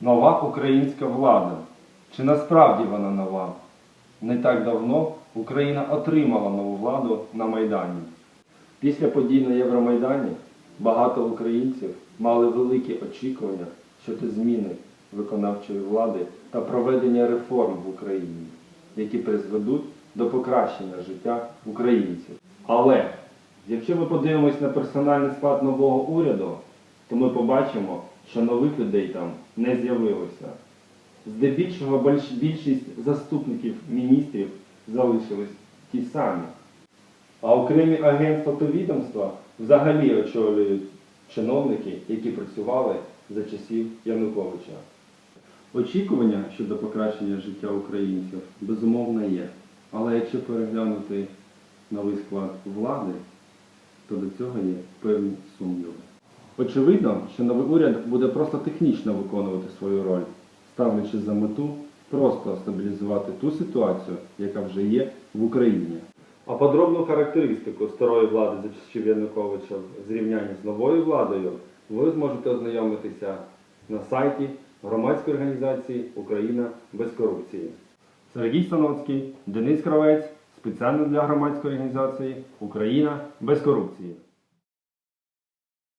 Нова українська влада. Чи насправді вона нова? Не так давно Україна отримала нову владу на Майдані. Після подій на Євромайдані багато українців мали великі очікування щодо зміни виконавчої влади та проведення реформ в Україні, які призведуть до покращення життя українців. Але якщо ми подивимось на персональний склад нового уряду, то ми побачимо, що нових людей там не з'явилося. Здебільшого більш- більшість заступників міністрів залишились ті самі. А окремі агентства та відомства взагалі очолюють чиновники, які працювали за часів Януковича. Очікування щодо покращення життя українців безумовно є. Але якщо переглянути новий склад влади, то до цього є певні сумніви. Очевидно, що новий уряд буде просто технічно виконувати свою роль, ставлячи за мету просто стабілізувати ту ситуацію, яка вже є в Україні. А подробну характеристику старої влади за часів Януковича в зрівнянні з новою владою ви зможете ознайомитися на сайті громадської організації Україна без корупції. Сергій Саноцький, Денис Кравець спеціально для громадської організації Україна без корупції.